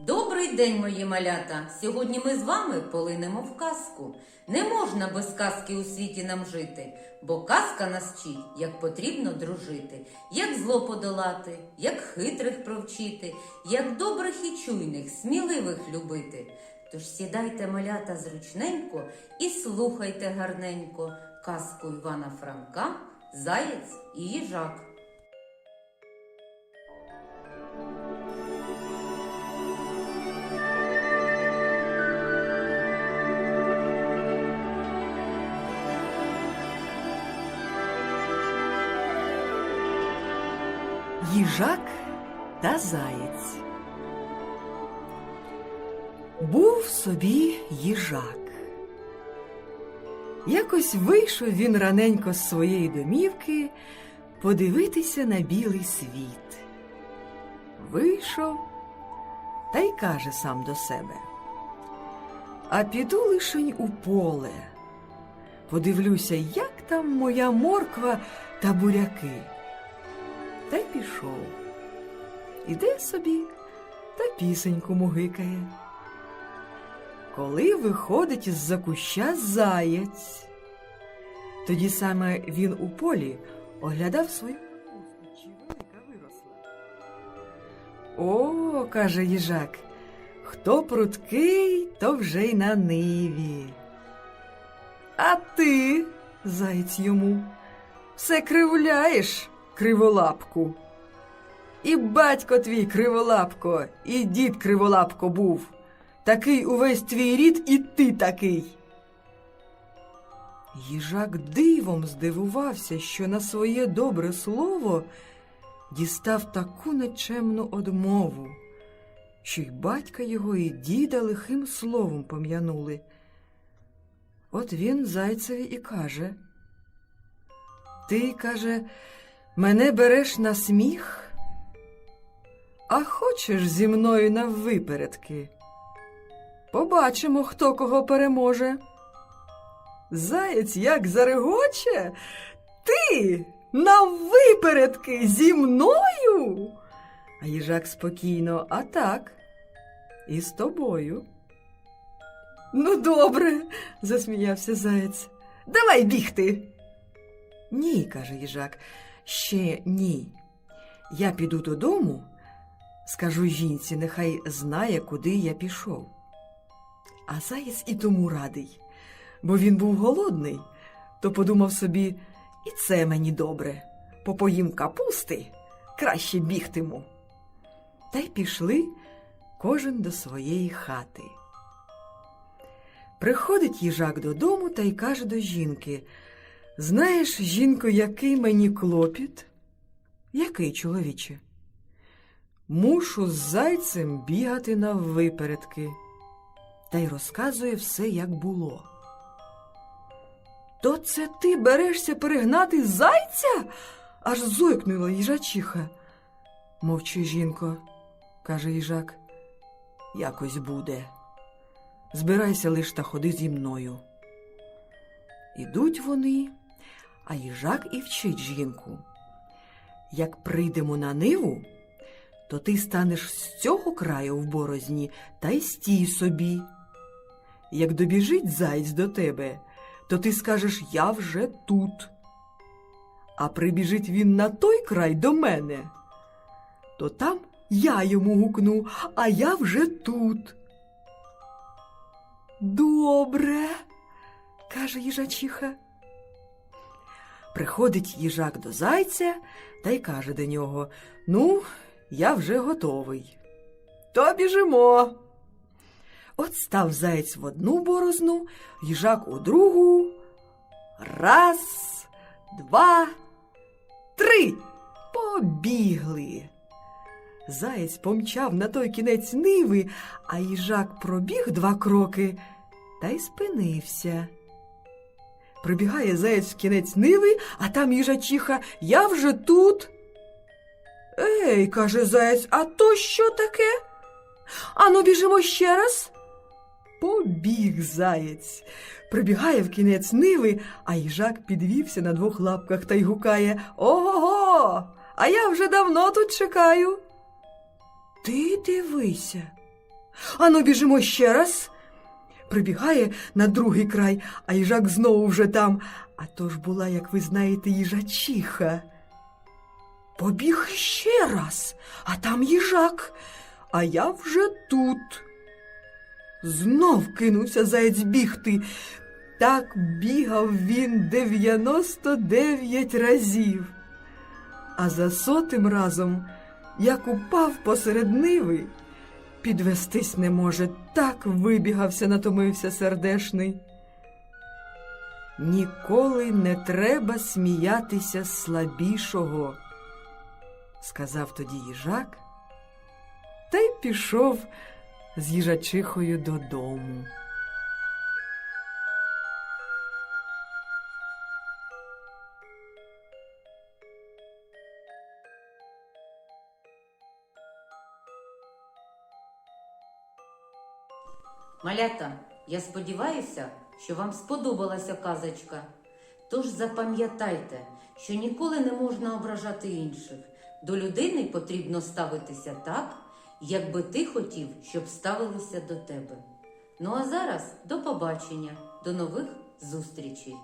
Добрий день, мої малята! Сьогодні ми з вами полинемо в казку. Не можна без казки у світі нам жити, бо казка нас вчить, як потрібно дружити, як зло подолати, як хитрих провчити, як добрих і чуйних, сміливих любити. Тож сідайте, малята, зручненько і слухайте гарненько казку Івана Франка, Заєць і їжак. Їжак та заєць. Був собі їжак. Якось вийшов він раненько з своєї домівки подивитися на білий світ. Вийшов та й каже сам до себе. А піду лишень у поле. Подивлюся, як там моя морква та буряки та й пішов. Іде собі та пісеньку мугикає. Коли виходить із-за куща заєць, тоді саме він у полі оглядав свою чи велика виросла. О, каже їжак, хто пруткий, то вже й на ниві. А ти, заєць йому, все кривляєш, криволапку. І батько твій криволапко, і дід криволапко був. Такий увесь твій рід, і ти такий. Їжак дивом здивувався, що на своє добре слово дістав таку нечемну одмову, що й батька його, і діда лихим словом пом'янули. От він зайцеві і каже. Ти, каже, мене береш на сміх, а хочеш зі мною на випередки? Побачимо, хто кого переможе. Заєць як зарегоче, ти на випередки зі мною. А їжак спокійно, а так, і з тобою. Ну, добре, засміявся заєць. Давай бігти. Ні, каже їжак, ще ні. Я піду додому, скажу жінці, нехай знає, куди я пішов. А заєць і тому радий, бо він був голодний, то подумав собі, і це мені добре. Попоїм капусти, краще бігтиму. Та й пішли кожен до своєї хати. Приходить їжак додому та й каже до жінки Знаєш, жінко, який мені клопіт? Який, чоловіче? Мушу з зайцем бігати на випередки. Та й розказує все, як було. То це ти берешся перегнати зайця? аж зойкнула їжачиха. Мовчи, жінко, каже їжак. Якось буде. Збирайся лиш та ходи зі мною. Ідуть вони, а їжак і вчить жінку. Як прийдемо на ниву, то ти станеш з цього краю в борозні та й стій собі. Як добіжить заєць до тебе, то ти скажеш Я вже тут. А прибіжить він на той край до мене, то там я йому гукну, а я вже тут. Добре, каже їжачиха. Приходить їжак до зайця та й каже до нього Ну, я вже готовий. То біжимо. От став заєць в одну борозну, їжак у другу. Раз, два, три. Побігли. Заєць помчав на той кінець ниви, а їжак пробіг два кроки та й спинився. Прибігає заєць в кінець ниви, а там їжачиха Я вже тут. Ей, каже заєць, а то що таке? Ану, біжимо ще раз. Побіг заєць. Прибігає в кінець ниви, а їжак підвівся на двох лапках та й гукає Ого, а я вже давно тут чекаю. Ти дивися, Ану, біжимо ще раз. Прибігає на другий край, а їжак знову вже там. А то ж була, як ви знаєте, їжачиха. Побіг ще раз, а там їжак, а я вже тут. Знов кинувся заєць бігти. Так бігав він 99 разів. А за сотим разом, як упав посеред ниви, підвестись не може, так вибігався, натомився сердешний. Ніколи не треба сміятися слабішого, сказав тоді їжак, та й пішов з їжачихою додому. Малята, я сподіваюся, що вам сподобалася казочка. Тож запам'ятайте, що ніколи не можна ображати інших. До людини потрібно ставитися так, як би ти хотів, щоб ставилися до тебе. Ну а зараз до побачення, до нових зустрічей!